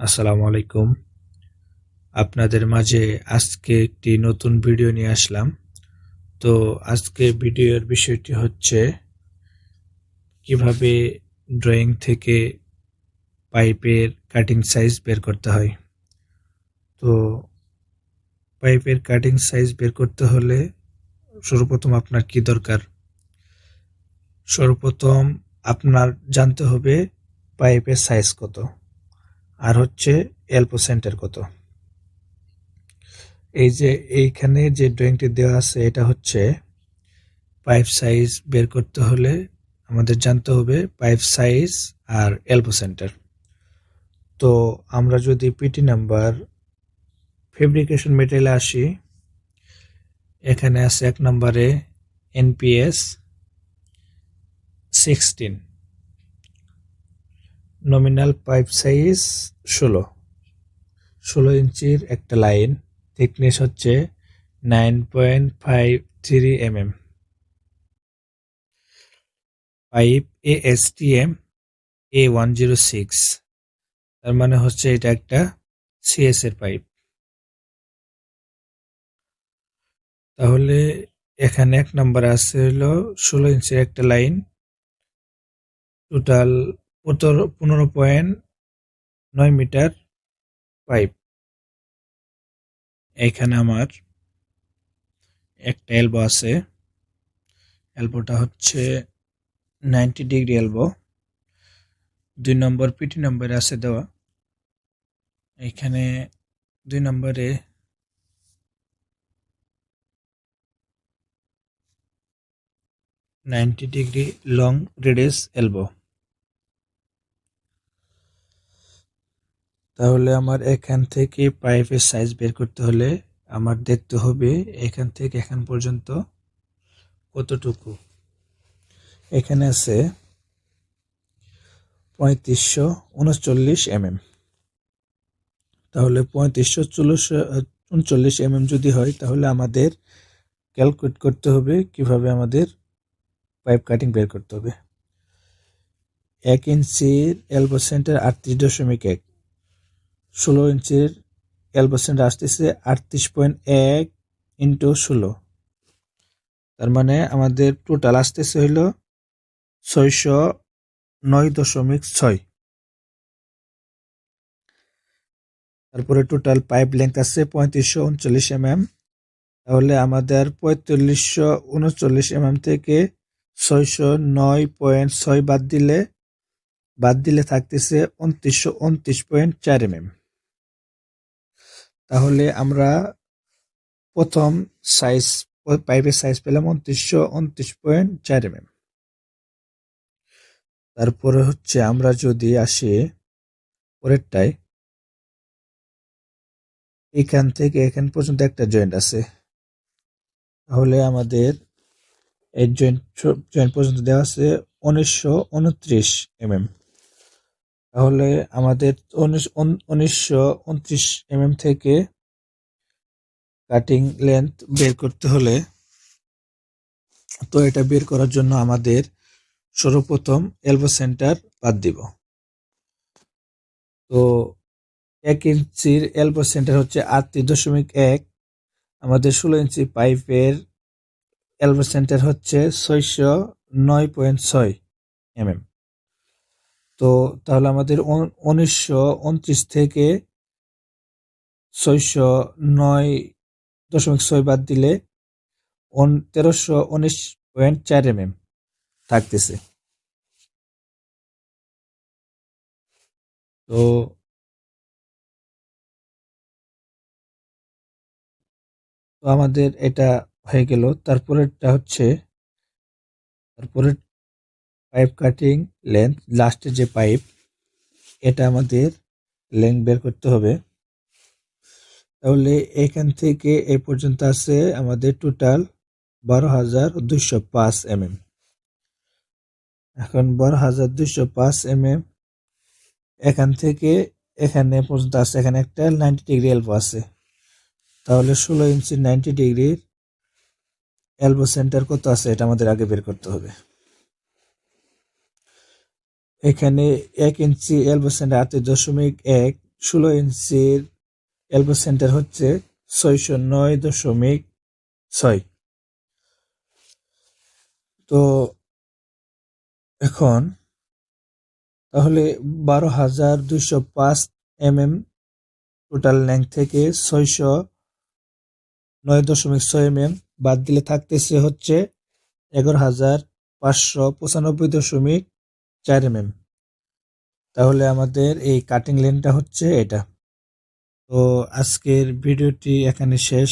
আসসালামু আলাইকুম। আপনাদের মাঝে আজকে একটি নতুন ভিডিও নিয়ে আসলাম। তো আজকে ভিডিওর বিষয়টি হচ্ছে, কীভাবে ড্রয়িং থেকে পাইপের কাটিং সাইজ বের করতে হয়। তো পাইপের কাটিং সাইজ বের করতে হলে সর্বপ্রথম আপনার কি দরকার? সর্বপ্রথম আপনার জানতে হবে পাইপের সাইজ কত। আর হচ্ছে এলপো সেন্টার কত? এই যে এইখানে যে ড্রয়িংটি দেওয়া আছে, এটা হচ্ছে পাইপ সাইজ বের করতে হলে আমাদের জানতে হবে পাইপ সাইজ আর এলপো সেন্টার তো আমরা যদি পিটি নাম্বার ফেব্রিকেশন মেটেরিয়ালে আসি, এখানে আছে এক নম্বরে NPS sixteen nominal pipe size ষোলো। ষোলো ইঞ্চির একটা লাইন থিকনেস হচ্ছে nine point five three M M pipe A S T M A one zero six তার মানে হচ্ছে এটা একটা সিএস এর পাইপ তাহলে এখানে এক নম্বর আছে হলো ষোলো ইঞ্চির একটা লাইন টোটাল পনেরো পয়েন্ট নয় মিটার পাইপ। এইখানে আমার একটা এলবো আছে। এলবোটা হচ্ছে নাইনটি ডিগ্রি এলবো। দুই নম্বর পিটি নম্বরে আছে দেওয়া। এইখানে দুই নম্বরে ninety degree long radius elbow. তাহলে আমার এখান থেকে পাইপের সাইজ বের করতে হলে আমার দেখতে হবে এখান থেকে এখান পর্যন্ত কতটুকু। এখানে আছে পঁয়ত্রিশশো উনচল্লিশ এমএম। তাহলে পঁয়ত্রিশশো চল্লিশ উনচল্লিশ এমএম যদি হয়, তাহলে আমাদের ক্যালকুলেট করতে হবে কীভাবে আমাদের পাইপ কাটিং বের করতে হবে। এক ইঞ্চির এলবো সেন্টার আটত্রিশ দশমিক এক। ষোলো ইঞ্চির সেন্টার আসতেছে আটত্রিশ পয়েন্ট এক ইন্টু ষোলো। তার মানে আমাদের টোটাল আসতেছে হইল ছয়শো নয় দশমিক ছয়। তারপরে টোটাল পাইপ লেন্থ আছে পঁয়ত্রিশশো উনচল্লিশ এম এম তাহলে আমাদের পঁয়তাল্লিশশো উনচল্লিশ এম এম থেকে ছয়শো নয় পয়েন্ট ছয় বাদ দিলে বাদ দিলে থাকতেছে উনত্রিশশো উনত্রিশ পয়েন্ট চার এম এম তাহলে আমরা প্রথম সাইজ পাইপের সাইজ পেলাম উনত্রিশশো উনত্রিশ পয়েন্ট চার এম তারপরে হচ্ছে আমরা যদি আসি পরেরটায়, এখান থেকে এখান পর্যন্ত একটা জয়েন্ট আছে। তাহলে আমাদের এই জয়েন্ট জয়েন্ট পর্যন্ত দেওয়া আছে উনিশশো উনত্রিশ এম তাহলে আমাদের উনিশশো উনত্রিশ এম থেকে কাটিং লেন্থ বের করতে হলে তো এটা বের করার জন্য আমাদের সর্বপ্রথম এলবো সেন্টার বাদ দিব। তো এক ইঞ্চির এলবো সেন্টার হচ্ছে আটত্রিশ দশমিক এক, আমাদের ষোলো ইঞ্চি পাইপের এলবো সেন্টার হচ্ছে ছয়শো নয় পয়েন্ট ছয় এম এম তো তাহলে আমাদের উনিশশো উনত্রিশ থেকে ছয়শো নয় দশমিক ছয় বাদ দিলে তেরোশো উনিশ পয়েন্ট চার এম এম থাকতেছে। তো তো আমাদের এটা হয়ে গেল। তারপরেরটা হচ্ছে তারপরে পাইপ কাটিং লেন্থ লাস্টের যে পাইপ, এটা আমাদের লেন্থ বের করতে হবে। তাহলে এখান থেকে এ পর্যন্ত আছে আমাদের টোটাল বারো হাজার দুশো পাঁচ এম এখন বারো হাজার দুশো পাঁচ এম এখান থেকে এখানে পর্যন্ত আছে, এখানে একটা নাইনটি ডিগ্রি এলবো আছে। তাহলে ষোলো ইঞ্চি নাইনটি ডিগ্রির এলবো সেন্টার কত আছে, এটা আমাদের আগে বের করতে হবে। এখানে এক ইঞ্চি এলবো সেন্টার আটত্রিশ দশমিক এক, ষোলো ইঞ্চির এলবো সেন্টার হচ্ছে ছয়শো নয় দশমিক ছয়। তো এখন তাহলে বারো হাজার দুইশো পাঁচ এম এম টোটাল ল্যাংথ থেকে ছয়শো নয় দশমিক ছয় এম এম বাদ দিলে থাকতেছে হচ্ছে এগারো হাজার পাঁচশো পঁচানব্বই দশমিক চার এম এম তাহলে আমাদের এই কাটিং লেনটা হচ্ছে এটা। তো আজকের ভিডিওটি এখানে শেষ।